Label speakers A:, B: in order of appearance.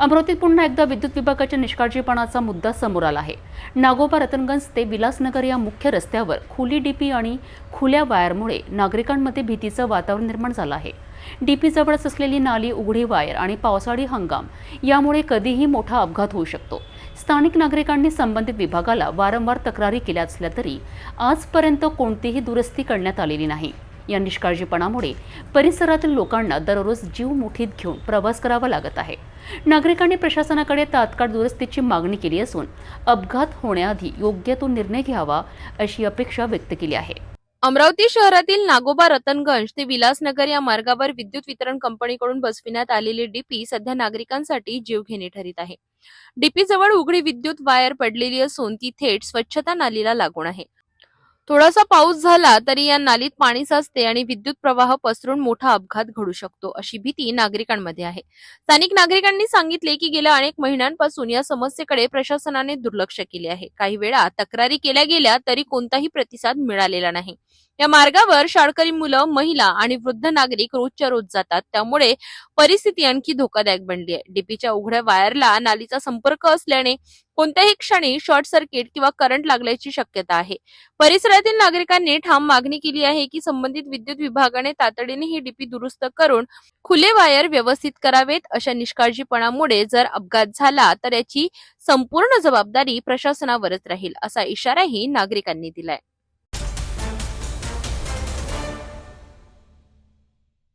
A: अमरावतीत पुन्हा एकदा विद्युत विभागाच्या निष्काळजीपणाचा मुद्दा समोर आला आहे. नागोबा रतनगंज ते विलासनगर या मुख्य रस्त्यावर खुली डीपी आणि खुल्या वायरमुळे नागरिकांमध्ये भीतीचं वातावरण निर्माण झालं आहे. डीपीजवळच असलेली नाली उघडी वायर आणि पावसाळी हंगाम यामुळे कधीही मोठा अपघात होऊ शकतो. स्थानिक नागरिकांनी संबंधित विभागाला वारंवार तक्रारी केल्या असल्या तरी आजपर्यंत कोणतीही दुरुस्ती करण्यात आलेली नाही. या निष्काळजीपणामुळे परिसरातील लोकांना दररोज जीव मुठीत घेऊन प्रवास करावा लागत आहे. नागरिकांनी प्रशासनाकडे तात्काळ दुरुस्तीची मागणी केली असून अपघात होण्याआधी योग्य तो निर्णय घ्यावा अशी अपेक्षा व्यक्त केली आहे.
B: अमरावती शहरातील नागोबा रतनगंज ते विलासनगर या मार्गावर विद्युत वितरण कंपनीकडून बसविण्यात आलेली डीपी सध्या नागरिकांसाठी जीवघेणी ठरीत आहे. डीपी जवळ उघडी विद्युत वायर पडलेली असून ती थेट स्वच्छता नालीला लागून आहे. थोडासा पाऊस झाला तरी या नालीत पाणी साचते आणि विद्युत प्रवाह पसरून मोठा अपघात घडू शकतो अशी भीती नागरिकांमध्ये आहे. स्थानिक नागरिकांनी सांगितले की गेल्या अनेक महिन्यांपासून या समस्येकडे प्रशासनाने दुर्लक्ष केले आहे. काही वेळा तक्रारी केल्या गेल्या तरी कोणताही प्रतिसाद मिळालेला नाही. या मार्गावर शाळकरी मुलं महिला आणि वृद्ध नागरिक रोजच्या रोज जातात. त्यामुळे परिस्थिती आणखी धोकादायक बनली आहे. डीपीच्या उघड्या वायरला नालीचा संपर्क असल्याने कोणत्याही क्षणी शॉर्ट सर्किट किंवा करंट लागल्याची शक्यता आहे. परिसरातील नागरिकांनी ठाम मागणी केली आहे की संबंधित विद्युत विभागाने तातडीने ही डीपी दुरुस्त करून खुले वायर व्यवस्थित करावेत. अशा निष्काळजीपणामुळे जर अपघात झाला तर याची संपूर्ण जबाबदारी प्रशासनावरच राहील असा इशाराही नागरिकांनी दिलाय.